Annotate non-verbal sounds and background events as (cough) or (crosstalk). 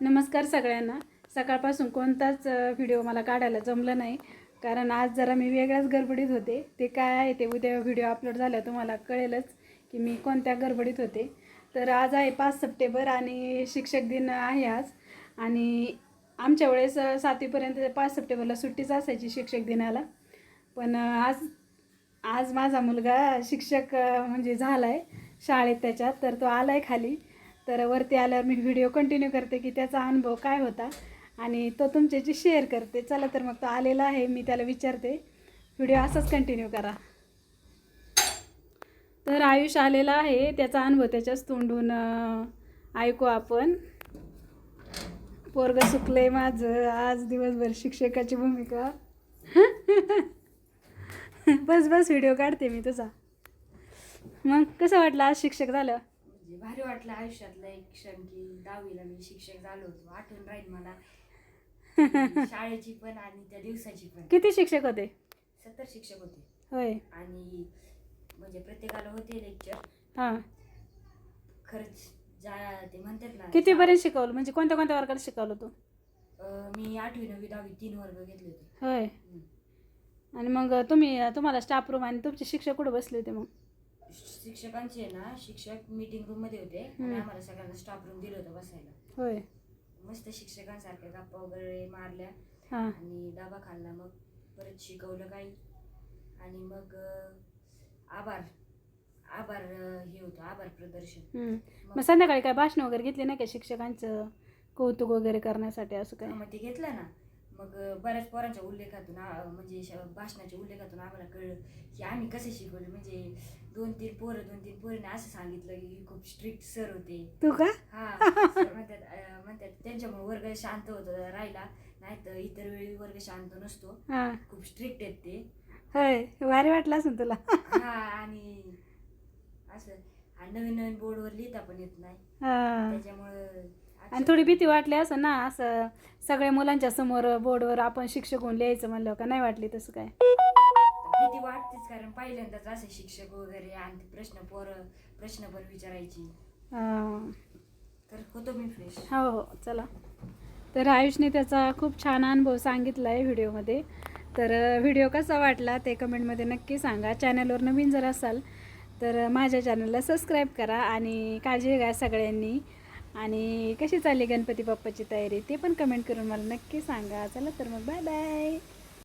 नमस्कार सगळ्यांना. सकाळपासून कोणताच व्हिडिओ मला काढायला जमलं नाही. कारण आज जरा मी वेगळ्याच गडबडीत होते. ते काय आहे ते उद्या व्हिडिओ अपलोड झाला तुम्हाला कळेलच की मी कोणत्या गडबडीत होते. तर आज आहे पाच सप्टेंबर आणि शिक्षक दिन आहे आज. आणि आमच्या वेळेस सातवीपर्यंत पाच सप्टेंबरला सुट्टीच असायची शिक्षक दिनाला. पण आज आज माझा मुलगा शिक्षक म्हणजे झाला आहे शाळेत त्याच्यात. तर तो आला आहे खाली. तर वरती आल्यावर मी व्हिडिओ कंटिन्यू करते की त्याचा अनुभव काय होता आणि तो तुमच्याशी शेअर करते. चला तर मग तो आलेला आहे मी त्याला विचारते. व्हिडिओ असाच कंटिन्यू करा. तर आयुष आलेला आहे त्याचा अनुभव त्याच्याच तोंडून ऐकू आपण. पोरग सुकले माझं. आज दिवसभर शिक्षकाची भूमिका. (laughs) बस बस व्हिडिओ काढते मी तुझा. मग कसं वाटलं आज शिक्षक झालं? म्हणजे भारी वाटलं आयुष्यातलं एक क्षण की दहावीला मी शिक्षक झालो होतो. आठवण राहील मला. (laughs) शाळेची पण आणि त्या दिवसाची पण. किती शिक्षक होते? सत्तर शिक्षक होते. होय. आणि म्हणजे प्रत्येकाला होते लेक्चर. हां. खरंच जा ते म्हणतात ना कितीपर्यंत शिकवलं? म्हणजे कोणत्या कोणत्या वर्गात शिकवलं तू? अं, मी आठवी नववी दहावी तीन वर्ग घेतले होते. होय. आणि मग तुम्ही तुम्हाला स्टाफ रूम आणि तुमचे शिक्षक कुठे बसले होते मग? शिक्षकांचे ना शिक्षक मीटिंग रूममध्ये होते आणि हम्म. आम्हाला सगळ्यांना स्टाफ रूम दिलं होतं बसायला. होय. मस्त शिक्षकांसारख्या गप्पा वगैरे मारल्या हां. आणि डबा खाल्ला मग. परत शिकवलं काही. आणि मग अं, आभार. आभार अं, हे होतं आभार प्रदर्शन. हम्म. मग संध्याकाळी काय भाषण वगैरे घेतले नाही का शिक्षकांचं? कौतुक वगैरे करण्यासाठी असं काय मग ते घेतलं ना. मग बऱ्याच पोरांच्या उल्लेखातून म्हणजे भाषणाच्या उल्लेखातून आम्हाला कळलं की आम्ही कसे शिकवले. म्हणजे दोन तीन पोरं दोन तीन पोरीने असं सांगितलं की खूप स्ट्रिक्ट सर होते. तू का? हा सर म्हणतात म्हणतात त्यांच्यामुळे वर्ग शांत होतं राहिला नाही तर इतर वेळी वर्ग शांत नसतो. हां. खूप स्ट्रिक्ट आहेत ते. होय भारी वाटलं असेल तुला. हा आणि असं आणि नवीन नवीन बोर्डवर लिहिता पण येत नाही. हां. त्याच्यामुळं आणि थोडी भीती वाटली असं ना असं सगळ्या मुलांच्या समोर बोर्डवर आपण शिक्षक होऊन लिहायचं म्हणलं का? नाही वाटली तसं काय? भीती वाटतेच कारण पहिल्यांदाच असे शिक्षक वगैरे आणि ते प्रश्न पोर प्रश्न पण विचारायची. हां. तर होतो मी फ्रेश हो हो चला. तर आयुषने त्याचा खूप छान अनुभव सांगितला आहे व्हिडिओमध्ये. तर अ, व्हिडिओ कसा वाटला ते कमेंटमध्ये नक्की सांगा. चॅनलवर नवीन जर असाल तर माझ्या चॅनलला सबस्क्राईब करा आणि काळजी घ्या सगळ्यांनी. आणि कशी चालली गणपती बाप्पाची तयारी ते पण कमेंट करून मला नक्की सांगा. चला तर मग बाय बाय